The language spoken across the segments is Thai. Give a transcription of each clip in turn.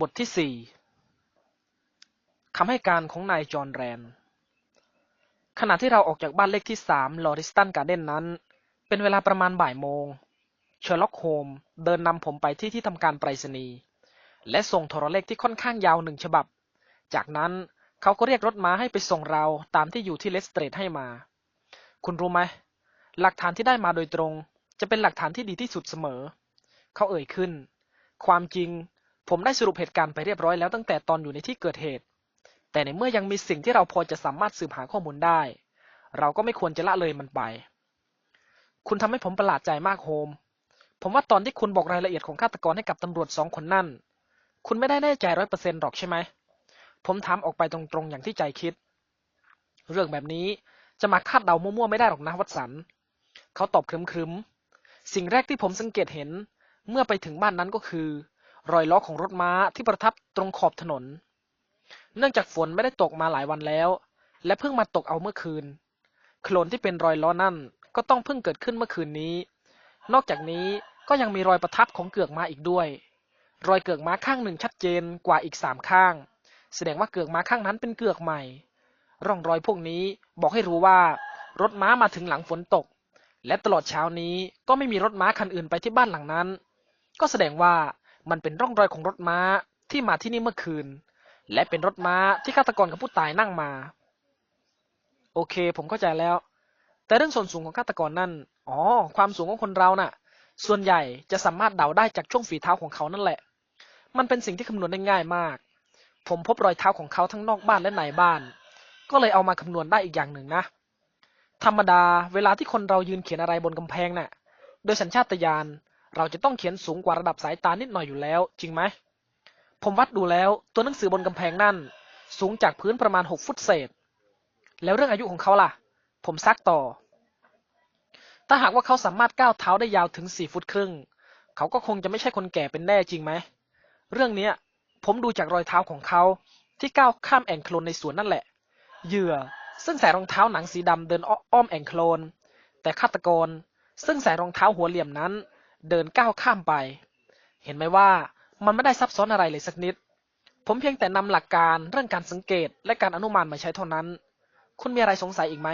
บทที่สี่คำให้การของนายจอห์นแรน ขณะที่เราออกจากบ้านเลขที่สามลอริสตันการ์เด้นนั้น เป็นเวลาประมาณบ่ายโมง เชอร์ล็อกโฮมเดินนำผมไปที่ที่ทำการไปรษณีย์และส่งโทรเลขที่ค่อนข้างยาวหนึ่งฉบับ จากนั้นเขาก็เรียกรถม้าให้ไปส่งเราตามที่อยู่ที่เลสเตรทให้มา คุณรู้ไหม หลักฐานที่ได้มาโดยตรง จะเป็นหลักฐานที่ดีที่สุดเสมอ เขาเอ่ยขึ้น ความจริง ผมได้สรุปเหตุการณ์ไปเรียบร้อยแล้วตั้งแต่ตอนอยู่ในที่เกิดเหตุ แต่ในเมื่อยังมีสิ่งที่เราพอจะสามารถสืบหาข้อมูลได้ เราก็ไม่ควรจะละเลยมันไป คุณทำให้ผมประหลาดใจมากโฮม ผมว่าตอนที่คุณบอกรายละเอียดของฆาตกรให้กับตำรวจสองคนนั่น คุณไม่ได้แน่ใจร้อยเปอร์เซ็นต์หรอกใช่ไหม ผมถามออกไปตรงๆอย่างที่ใจคิด เรื่องแบบนี้จะมาคาดเดามั่วๆไม่ได้หรอกนะวัตสัน เขาตอบครึมๆ สิ่งแรกที่ผมสังเกตเห็นเมื่อไปถึงบ้านนั้นก็คือ รอยล้อของรถม้าที่ประทับตรงขอบถนน เนื่องจากฝนไม่ได้ตกมาหลายวันแล้ว และเพิ่งมาตกเอาเมื่อคืน โคลนที่เป็นรอยล้อนั่นก็ต้องเพิ่งเกิดขึ้นเมื่อคืนนี้ นอกจากนี้ก็ยังมีรอยประทับของเกือกม้าอีกด้วย รอยเกือกม้าข้างหนึ่งชัดเจนกว่าอีกสามข้าง แสดงว่าเกือกม้าข้างนั้นเป็นเกือกใหม่ ร่องรอยพวกนี้บอกให้รู้ว่ารถม้ามาถึงหลังฝนตก และตลอดเช้านี้ก็ไม่มีรถม้าคันอื่นไปที่บ้านหลังนั้น ก็แสดงว่า มันเป็นร่องรอยของรถม้าที่มาที่นี่เมื่อคืน และเป็นรถม้าที่ฆาตกรกับผู้ตายนั่งมา โอเค ผมเข้าใจแล้ว แต่เรื่องส่วนสูงของฆาตกรนั่น อ๋อ ความสูงของคนเราน่ะ ส่วนใหญ่จะสามารถเดาได้จากช่วงฝีเท้าของเขานั่นแหละ มันเป็นสิ่งที่คำนวณได้ง่ายมาก ผมพบรอยเท้าของเขาทั้งนอกบ้านและในบ้าน ก็เลยเอามาคำนวณได้อีกอย่างหนึ่งนะ ธรรมดา เวลาที่คนเรายืนเขียนอะไรบนกำแพงน่ะ โดยสัญชาตญาณ เราจะต้องเขียนสูงกว่าระดับสายตานิดหน่อยอยู่แล้ว จริงไหม ผมวัดดูแล้วตัวหนังสือบนกำแพงนั่น สูงจากพื้นประมาณหกฟุตเศษ แล้วเรื่องอายุของเขาล่ะ ผมซักต่อ ถ้าหากว่าเขาสามารถก้าวเท้าได้ยาวถึงสี่ฟุตครึ่ง เขาก็คงจะไม่ใช่คนแก่เป็นแน่จริงไหม เรื่องนี้ผมดูจากรอยเท้าของเขาที่ก้าวข้ามแอ่งโคลนในสวนนั่นแหละ เหยื่อซึ่งใส่รองเท้าหนังสีดำเดินอ้อมแอ่งโคลน แต่ฆาตกรซึ่งใส่รองเท้าหัวเหลี่ยมนั้น เดินก้าวข้ามไป เห็นไหมว่ามันไม่ได้ซับซ้อนอะไรเลยสักนิด ผมเพียงแต่นำหลักการเรื่องการสังเกตและการอนุมานมาใช้เท่านั้น คุณมีอะไรสงสัยอีกไหม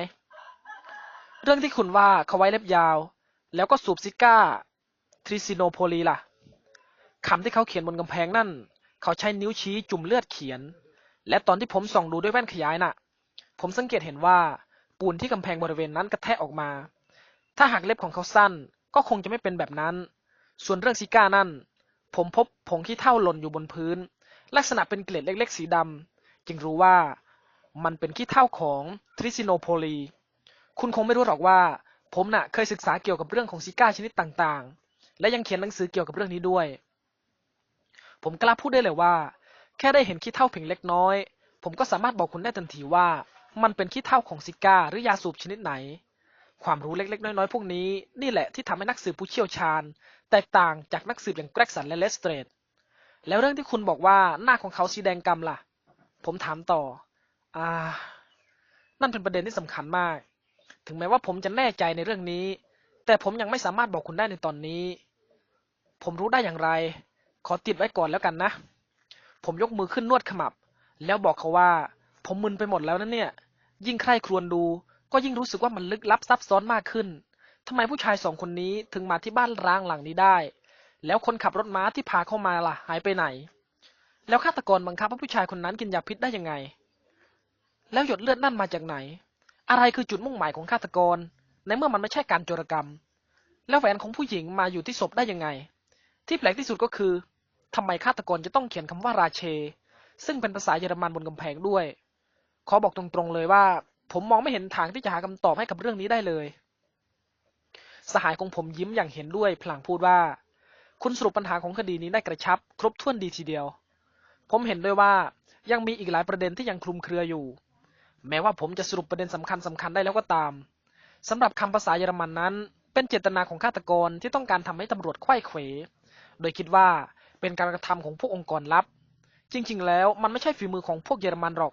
เรื่องที่คุณว่าเขาไว้เล็บยาว แล้วก็สูบซิก้าทริซิโนโพลีล่ะคำที่เขาเขียนบนกำแพงนั่น เขาใช้นิ้วชี้จุ่มเลือดเขียน และตอนที่ผมส่องดูด้วยแว่นขยายน่ะ ผมสังเกตเห็นว่าปูนที่กำแพงบริเวณนั้นกระแทกออกมา ถ้าหากเล็บของเขาสั้น ก็คงจะไม่เป็นแบบนั้น ส่วนเรื่องซิก้านั่น ผมพบผงขี้เถ้าหล่นอยู่บนพื้น ลักษณะเป็นเกล็ดเล็ก ๆ สีดำจึงรู้ว่ามันเป็นขี้เถ้าของทริซิโนโพลี คุณคงไม่รู้หรอกว่า ผมน่ะเคยศึกษาเกี่ยวกับเรื่องของซิก้าชนิดต่างๆ และยังเขียนหนังสือเกี่ยวกับเรื่องนี้ด้วย ผมกล้าพูดได้เลยว่า แค่ได้เห็นขี้เถ้าเพียงเล็กน้อย ผมก็สามารถบอกคุณได้ทันทีว่า มันเป็นขี้เถ้าของซิก้าหรือยาสูบชนิดไหน ความรู้เล็กๆ น้อยๆ พวกนี้ นี่แหละที่ทำให้นักสืบผู้เชี่ยวชาญ แตกต่างจากนักสืบอย่างแกรกสันและเลสเตรดแล้วเรื่องที่คุณบอกว่าหน้าของเขาสีแดงกำล่ะ ผมถามต่อ อ่า นั่นเป็นประเด็นที่สำคัญมาก ถึงแม้ว่าผมจะแน่ใจในเรื่องนี้ แต่ผมยังไม่สามารถบอกคุณได้ในตอนนี้ ผมรู้ได้อย่างไร ขอติดไว้ก่อนแล้วกันนะ ผมยกมือขึ้นนวดขมับ แล้วบอกเขาว่า ผมมึนไปหมดแล้วนะเนี่ย ยิ่งใคร่ครวญดู ก็ยิ่งรู้สึกว่ามันลึกลับซับซ้อนมากขึ้นทำไมผู้ชายสองคนนี้ถึงมาที่บ้านร้างหลังนี้ได้ แล้วคนขับรถม้าที่พาเข้ามาล่ะหายไปไหน แล้วฆาตกรบังคับให้ผู้ชายคนนั้นกินยาพิษได้ยังไง แล้วหยดเลือดนั่นมาจากไหน อะไรคือจุดมุ่งหมายของฆาตกร ในเมื่อมันไม่ใช่การโจรกรรม แล้วแหวนของผู้หญิงมาอยู่ที่ศพได้ยังไง ที่แปลกที่สุดก็คือทำไมฆาตกรจะต้องเขียนคำว่าราเช ซึ่งเป็นภาษาเยอรมันบนกำแพงด้วย ขอบอกตรงๆเลยว่า ผมมองไม่เห็นทางที่จะหาคำตอบให้กับเรื่องนี้ได้เลย สหายของผมยิ้มอย่างเห็นด้วย พลางพูดว่า คุณสรุปปัญหาของคดีนี้ได้กระชับ ครบถ้วนดีทีเดียว ผมเห็นด้วยว่ายังมีอีกหลายประเด็นที่ยังคลุมเครืออยู่ แม้ว่าผมจะสรุปประเด็นสำคัญสำคัญได้แล้วก็ตามสำหรับคำภาษาเยอรมันนั้น เป็นเจตนาของฆาตกรที่ต้องการทำให้ตำรวจไข้เขว โดยคิดว่าเป็นการกระทำของพวกองค์กรลับ จริง ๆ แล้วมันไม่ใช่ฝีมือของพวกเยอรมันหรอก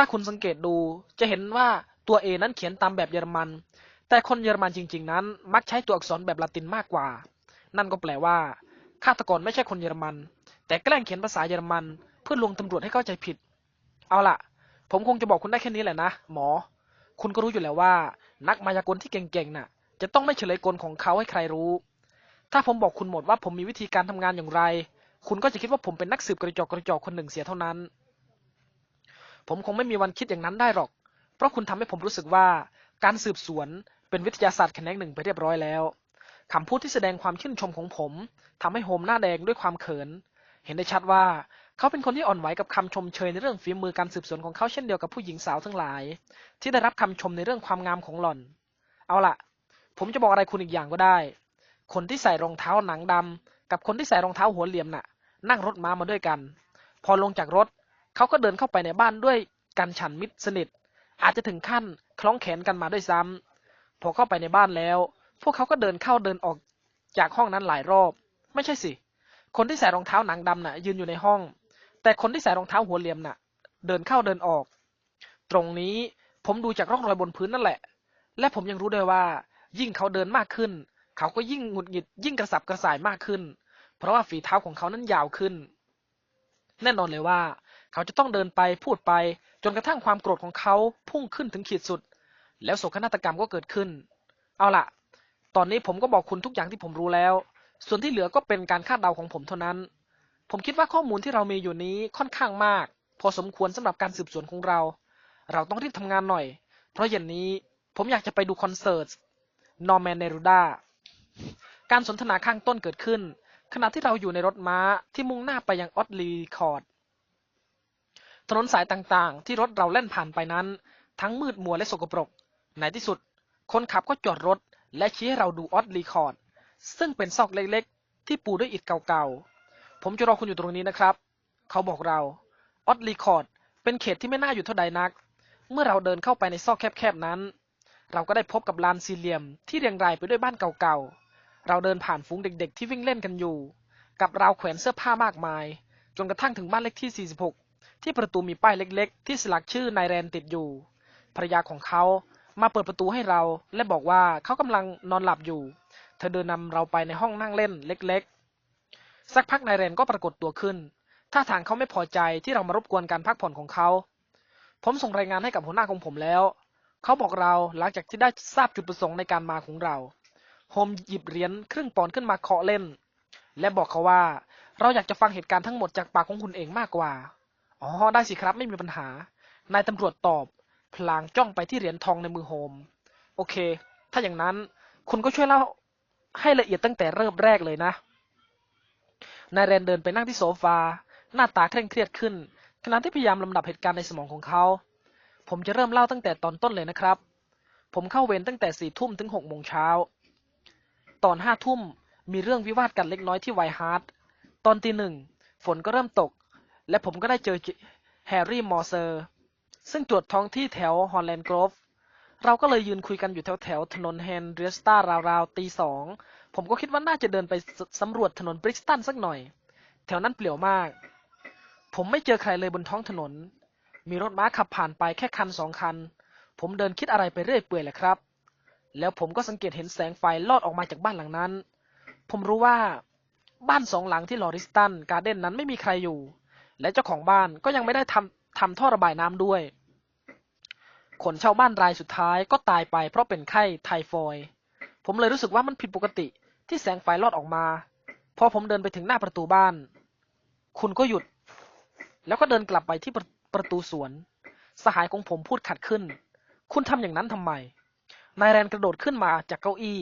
ถ้าคุณสังเกตดูจะเห็นว่าตัวเอนั้นเขียนตามแบบเยอรมัน แต่คนเยอรมันจริง ๆ นั้น มักใช้ตัวอักษรแบบละตินมากกว่า นั่นก็แปลว่าฆาตกรไม่ใช่คนเยอรมัน แต่แกล้งเขียนภาษาเยอรมัน เพื่อลวงตำรวจให้เข้าใจผิด เอาล่ะ ผมคงจะบอกคุณได้แค่นี้แหละนะ หมอ คุณก็รู้อยู่แล้วว่า นักมายากลที่เก่งๆ น่ะ จะต้องไม่เฉลยกลของเขาให้ใครรู้ ถ้าผมบอกคุณหมดว่าผมมีวิธีการทำงานอย่างไร คุณก็จะคิดว่าผมเป็นนักสืบกระจอกกระจอกคนหนึ่งเสียเท่านั้น ผมคงไม่มีวันคิดอย่างนั้นได้หรอก เพราะคุณทำให้ผมรู้สึกว่าการสืบสวนเป็นวิทยาศาสตร์แขนงหนึ่งไปเรียบร้อยแล้วคำพูดที่แสดงความชื่นชมของผมทำให้โฮมหน้าแดงด้วยความเขิน เห็นได้ชัดว่าเขาเป็นคนที่อ่อนไหวกับคำชมเชยในเรื่องฝีมือการสืบสวนของเขาเช่นเดียวกับผู้หญิงสาวทั้งหลาย ที่ได้รับคำชมในเรื่องความงามของหล่อน เอาล่ะ ผมจะบอกอะไรคุณอีกอย่างก็ได้ คนที่ใส่รองเท้าหนังดำกับคนที่ใส่รองเท้าหัวเหลี่ยมน่ะ นั่งรถม้ามาด้วยกัน พอลงจากรถ เขาก็เดินเข้าไปในบ้านด้วยกันฉันมิตรสนิท อาจจะถึงขั้นคล้องแขนกันมาด้วยซ้ำพอเข้าไปในบ้านแล้ว พวกเขาก็เดินเข้าเดินออกจากห้องนั้นหลายรอบ ไม่ใช่สิ คนที่ใส่รองเท้าหนังดำน่ะ ยืนอยู่ในห้อง แต่คนที่ใส่รองเท้าหัวเหลี่ยมน่ะ เดินเข้าเดินออก ตรงนี้ผมดูจากร่องรอยบนพื้นนั่นแหละ และผมยังรู้ด้วยว่า ยิ่งเขาเดินมากขึ้น เขาก็ยิ่งหงุดหงิด ยิ่งกระสับกระส่ายมากขึ้น เพราะว่าฝีเท้าของเขานั้นยาวขึ้น แน่นอนเลยว่า เขาจะต้องเดินไปพูดไป จนกระทั่งความโกรธของเขาพุ่งขึ้นถึงขีดสุด แล้วโศกนาฏกรรมก็เกิดขึ้น เอาล่ะตอนนี้ผมก็บอกคุณทุกอย่างที่ผมรู้แล้ว ส่วนที่เหลือก็เป็นการคาดเดาของผมเท่านั้น ผมคิดว่าข้อมูลที่เรามีอยู่นี้ค่อนข้างมาก พอสมควรสำหรับการสืบสวนของเรา เราต้องรีบทำงานหน่อย เพราะเย็นนี้ผมอยากจะไปดูคอนเสิร์ตนอร์แมนเนรูดาการสนทนาข้างต้นเกิดขึ้น ขณะที่เราอยู่ในรถม้าที่มุ่งหน้าไปยังออตลีคอร์ด ถนนสายต่างๆ ที่รถเราเล่นผ่านไปนั้น ทั้งมืดมัวและสกปรก ในที่สุด คนขับก็จอดรถ และชี้ให้เราดูออตลีคอร์ด ซึ่งเป็นซอกเล็กๆ ที่ปูด้วยอิฐเก่าๆ ผมจะรอคุณอยู่ตรงนี้นะครับ เขาบอกเรา ออตลีคอร์ด เป็นเขตที่ไม่น่าอยู่เท่าใดนัก เมื่อเราเดินเข้าไปในซอกแคบๆนั้น เราก็ได้พบกับลานสี่เหลี่ยมที่เรียงรายไปด้วยบ้านเก่าๆ เราเดินผ่านฝูงเด็กๆ ที่วิ่งเล่นกันอยู่ กับราวแขวนเสื้อผ้ามากมาย จนกระทั่งถึงบ้านเลขที่ 46 ที่ประตูมีป้ายเล็กๆ ที่สลักชื่อนายแรนติดอยู่ ภรรยาของเขามาเปิดประตูให้เราและบอกว่าเขากำลังนอนหลับอยู่ เธอเดินนำเราไปในห้องนั่งเล่นเล็กๆ สักพักนายแรนก็ปรากฏตัวขึ้น ท่าทางเขาไม่พอใจที่เรามารบกวนการพักผ่อนของเขา ผมส่งรายงานให้กับหัวหน้าของผมแล้ว เขาบอกเราหลังจากที่ได้ทราบจุดประสงค์ในการมาของเรา โฮมหยิบเหรียญครึ่งปอนด์ขึ้นมาเคาะเล่น และบอกเขาว่าเราอยากจะฟังเหตุการณ์ทั้งหมดจากปากของคุณเองมากกว่า อ๋อ ได้สิครับ ไม่มีปัญหา นายตำรวจตอบ พลางจ้องไปที่เหรียญทองในมือโฮม โอเค ถ้าอย่างนั้นคุณก็ช่วยเล่าให้ละเอียดตั้งแต่เริ่มแรกเลยนะ นายแรนเดินไปนั่งที่โซฟา หน้าตาเคร่งเครียดขึ้น ขณะที่พยายามลำดับเหตุการณ์ในสมองของเขา ผมจะเริ่มเล่าตั้งแต่ตอนต้นเลยนะครับ ผมเข้าเวรตั้งแต่สี่ทุ่มถึงหกโมงเช้า ตอนห้าทุ่มมีเรื่องวิวาทกันเล็กน้อยที่ไวฮาร์ดตอนตีหนึ่งฝนก็เริ่มตก และผมก็ได้เจอแฮร์รี่มอร์เซอร์ ซึ่งตรวจท้องที่แถวฮอลแลนด์กรอฟเราก็เลยยืนคุยกันอยู่แถวแถวๆถนนแฮนเรสตาราวๆตีสองผมก็คิดว่าน่าจะเดินไปสำรวจถนนบริสตันสักหน่อย แถวนั้นเปลี่ยวมาก ผมไม่เจอใครเลยบนท้องถนน มีรถม้าขับผ่านไปแค่คันสองคัน ผมเดินคิดอะไรไปเรื่อยเปื่อยแหละครับ แล้วผมก็สังเกตเห็นแสงไฟลอดออกมาจากบ้านหลังนั้น ผมรู้ว่าบ้านสองหลังที่ลอริสตันการ์เด้นนั้นไม่มีใครอยู่ และเจ้าของบ้านก็ยังไม่ได้ทำทำท่อระบายน้ำด้วย คนเช่าบ้านรายสุดท้ายก็ตายไปเพราะเป็นไข้ไทฟอยผมเลยรู้สึกว่ามันผิดปกติที่แสงไฟลอดออกมา พอผมเดินไปถึงหน้าประตูบ้าน คุณก็หยุด แล้วก็เดินกลับไปที่ประประตูสวน สหายของผมพูดขัดขึ้น คุณทำอย่างนั้นทำไม นายแรนกระโดดขึ้นมาจากเก้าอี้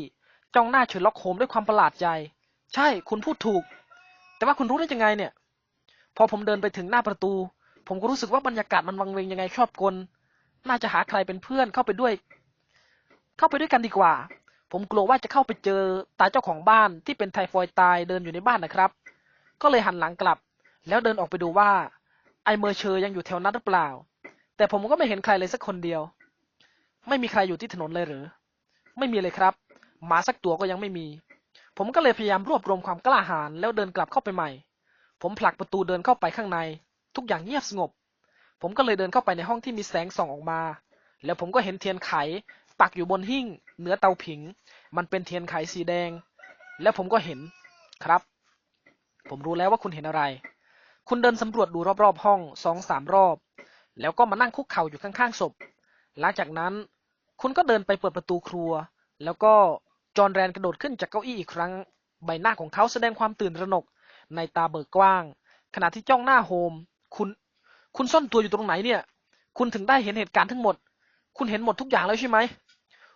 จ้องหน้าเชอร์ล็อกโฮมด้วยความประหลาดใจ ใช่ คุณพูดถูก แต่ว่าคุณรู้ได้ยังไงเนี่ย พอผมเดินไปถึงหน้าประตู ผมก็รู้สึกว่าบรรยากาศมันวังเวงยังไงชอบกล น่าจะหาใครเป็นเพื่อนเข้าไปด้วย เข้าไปด้วยกันดีกว่า ผมกลัวว่าจะเข้าไปเจอตาเจ้าของบ้านที่เป็นไทฟอยตายเดินอยู่ในบ้านนะครับ ก็เลยหันหลังกลับ แล้วเดินออกไปดูว่า ไอเมอร์เชอร์ยังอยู่แถวนั้นหรือเปล่า แต่ผมก็ไม่เห็นใครเลยสักคนเดียว ไม่มีใครอยู่ที่ถนนเลยหรือ ไม่มีเลยครับ หมาสักตัวก็ยังไม่มี ผมก็เลยพยายามรวบรวมความกล้าหาญแล้วเดินกลับเข้าไปใหม่ ผมผลักประตูเดินเข้าไปข้างใน ทุกอย่างเงียบสงบ ผมก็เลยเดินเข้าไปในห้องที่มีแสงส่องออกมา แล้วผมก็เห็นเทียนไข ปักอยู่บนหิ้งเหนือเตาผิง มันเป็นเทียนไขสีแดง แล้วผมก็เห็นครับ ผมรู้แล้วว่าคุณเห็นอะไร คุณเดินสำรวจดูรอบๆห้องสองสามรอบ แล้วก็มานั่งคุกเข่าอยู่ข้างๆศพ หลังจากนั้น คุณก็เดินไปเปิดประตูครัว แล้วก็จอห์นแรนกระโดดขึ้นจากเก้าอี้อีกครั้ง ใบหน้าของเขาแสดงความตื่นตระหนก ในตาเบิกกว้าง ขณะที่จ้องหน้าโฮม คุณ คุณซ่อนตัวอยู่ตรงไหนเนี่ย คุณถึงได้เห็นเหตุการณ์ทั้งหมด คุณเห็นหมดทุกอย่างแล้วใช่ไหม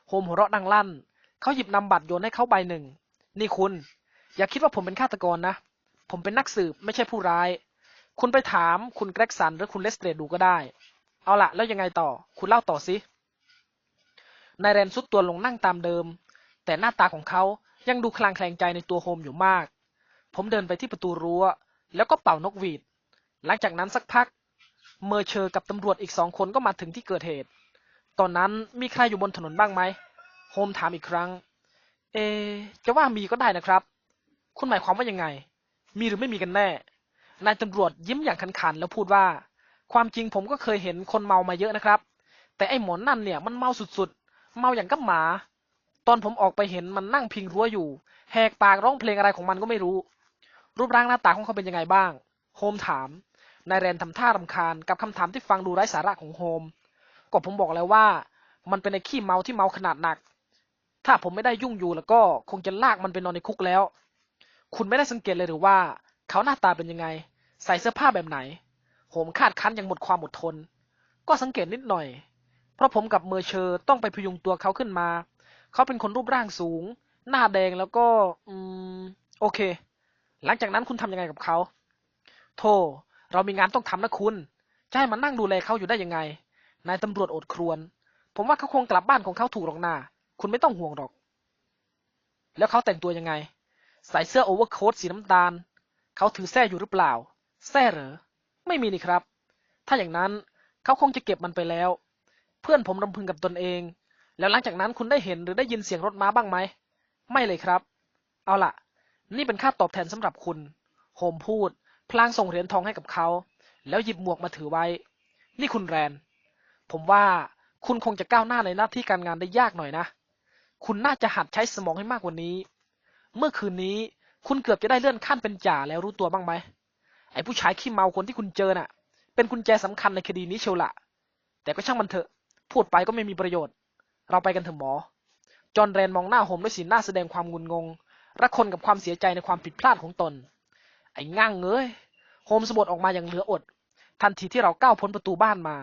โฮมหัวเราะดังลั่น เขาหยิบนำบัตรโยนให้เขาใบหนึ่ง นี่คุณ อย่าคิดว่าผมเป็นฆาตกรนะ ผมเป็นนักสืบไม่ใช่ผู้ร้าย คุณไปถามคุณแกร็กสันหรือคุณเลสเตรดดูก็ได้ เอาละแล้วยังไงต่อ คุณเล่าต่อสินายแรนซุดตัวลงนั่งตามเดิม แต่หน้าตาของเขายังดูคลางแคลงใจในตัวโฮมอยู่มาก ผมเดินไปที่ประตูรั้ว แล้วก็เป่านกหวีด หลังจากนั้นสักพัก เมอร์เชอร์กับตำรวจอีกสองคนก็มาถึงที่เกิดเหตุ ตอนนั้นมีใครอยู่บนถนนบ้างไหม โฮมถามอีกครั้ง เอ จะว่ามีก็ได้นะครับ คุณหมายความว่ายังไง มีหรือไม่มีกันแน่ นายตำรวจยิ้มอย่างขันๆแล้วพูดว่า ความจริงผมก็เคยเห็นคนเมามาเยอะนะครับ แต่ไอ้หมอนนั่นเนี่ยมันเมาสุดๆ เมาอย่างกับหมา ตอนผมออกไปเห็นมันนั่งพิงรั้วอยู่ แหกปากร้องเพลงอะไรของมันก็ไม่รู้ รูปร่างหน้าตาของเขาเป็นยังไงบ้าง โฮมถาม นายแรนทำท่ารำคาญกับคำถามที่ฟังดูไร้สาระของโฮม ก็ผมบอกแล้วว่า มันเป็นไอ้ขี้เมาที่เมาขนาดหนัก ถ้าผมไม่ได้ยุ่งอยู่แล้วก็คงจะลากมันไปนอนในคุกแล้ว คุณไม่ได้สังเกตเลยหรือว่า เขาหน้าตาเป็นยังไง ใส่เสื้อผ้าแบบไหนโหมคาดคั้นอย่างหมดความอดทน ก็สังเกตนิดหน่อย เพราะผมกับเมอร์เชอร์ต้องไปพยุงตัวเขาขึ้นมา เขาเป็นคนรูปร่างสูง หน้าแดงแล้วก็ อืม โอเค หลังจากนั้นคุณทำยังไงกับเขาโธ่เรามีงานต้องทำนะคุณ จะให้มานั่งดูแลเขาอยู่ได้ยังไง นายตำรวจอดครวญผมว่าเขาคงกลับบ้านของเขาถูกหรอกนาคุณไม่ต้องห่วงหรอก แล้วเขาแต่งตัวยังไง ใส่เสื้อโอเวอร์โค้ทสีน้ำตาล เขาถือแส้อยู่หรือเปล่า แส้เหรอ ไม่มีนี่ครับ ถ้าอย่างนั้นเขาคงจะเก็บมันไปแล้ว เพื่อนผมรำพึงกับตนเอง แล้วหลังจากนั้นคุณได้เห็นหรือได้ยินเสียงรถม้าบ้างไหม ไม่เลยครับ เอาล่ะ นี่เป็นค่าตอบแทนสำหรับคุณ โฮมพูด พลางส่งเหรียญทองให้กับเขา แล้วหยิบหมวกมาถือไว้ นี่คุณแรน ผมว่าคุณคงจะก้าวหน้าในหน้าที่การงานได้ยากหน่อยนะ คุณน่าจะหัดใช้สมองให้มากกว่านี้ เมื่อคืนนี้คุณเกือบจะได้เลื่อนขั้นเป็นจ่าแล้วรู้ตัวบ้างไหม ไอ้ผู้ชายขี้เมาคนที่คุณเจอน่ะ เป็นกุญแจสำคัญในคดีนี้เชียวละ แต่ก็ช่างมันเถอะ พูดไปก็ไม่มีประโยชน์ เราไปกันเถอะหมอ จอห์นแรนมองหน้าโฮมด้วยสีหน้าแสดงความงุนงง ระคนกับความเสียใจในความผิดพลาดของตน ไอ้ง่างเอ้ยโฮมสบดออกมาอย่างเหลืออด ทันทีที่เราก้าวพ้นประตูบ้านมา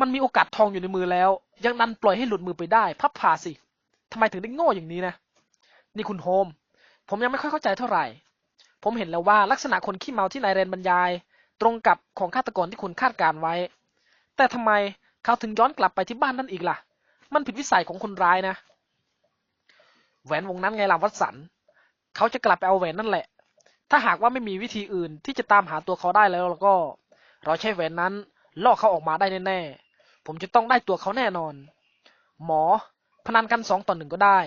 มันมีโอกาสทองอยู่ในมือแล้ว ยังดันปล่อยให้หลุดมือไปได้ พับผ่าสิทำไมถึงได้โง่อย่างนี้นะ นี่คุณโฮม ผมยังไม่ค่อยเข้าใจเท่าไหร่ ผมเห็นแล้วว่าลักษณะคนขี้เมาที่นายเรนบรรยาย ตรงกับของฆาตกรที่คุณคาดการไว้ แต่ทำไมเขาถึงย้อนกลับไปที่บ้านนั่นอีกล่ะ มันผิดวิสัยของคนร้ายนะ แหวนวงนั้นไงล่ะวัตสัน เขาจะกลับไปเอาแหวนนั่นแหละ ถ้าหากว่าไม่มีวิธีอื่นที่จะตามหาตัวเขาได้แล้วแล้วก็ เราใช้แหวนนั้นล่อเขาออกมาได้แน่ๆ ผมจะต้องได้ตัวเขาแน่นอน หมอ พนันกันสองต่อหนึ่งก็ได้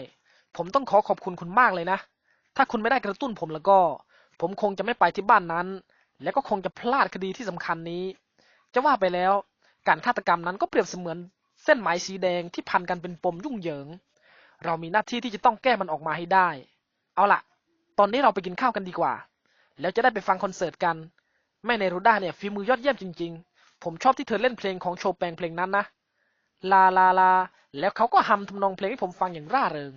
ผมต้องขอขอบคุณคุณมากเลยนะ ถ้าคุณไม่ได้กระตุ้นผมแล้วก็ ผมคงจะไม่ไปที่บ้านนั้น และก็คงจะพลาดคดีที่สำคัญนี้ จะว่าไปแล้ว การฆาตกรรมนั้นก็เปรียบเสมือนเส้นไหมสีแดงที่พันกันเป็นปมยุ่งเหยิง เรามีหน้าที่ที่จะต้องแก้มันออกมาให้ได้ เอาล่ะ ตอนนี้เราไปกินข้าวกันดีกว่า แล้วจะได้ไปฟังคอนเสิร์ตกัน แม่ในรูด้าเนี่ยฝีมือยอดเยี่ยมจริง ๆ ผมชอบที่เธอเล่นเพลงของโชแปงเพลงนั้นนะ ลาลาลา แล้วเขาก็ฮัมทำนองเพลงให้ผมฟังอย่างร่าเริง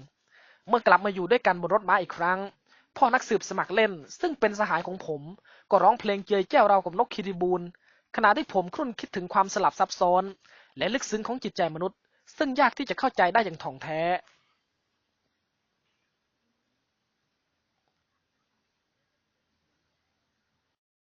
เมื่อกลับมาอยู่ด้วยกันบนรถม้าอีกครั้ง พ่อนักสืบสมัครเล่น ซึ่งเป็นสหายของผม ก็ร้องเพลงเจยแจ้วเรากับนกคิริบูลขณะที่ผมครุ่นคิดถึงความสลับซับซ้อน และลึกซึ้งของจิตใจมนุษย์ ซึ่งยากที่จะเข้าใจได้อย่างถ่องแท้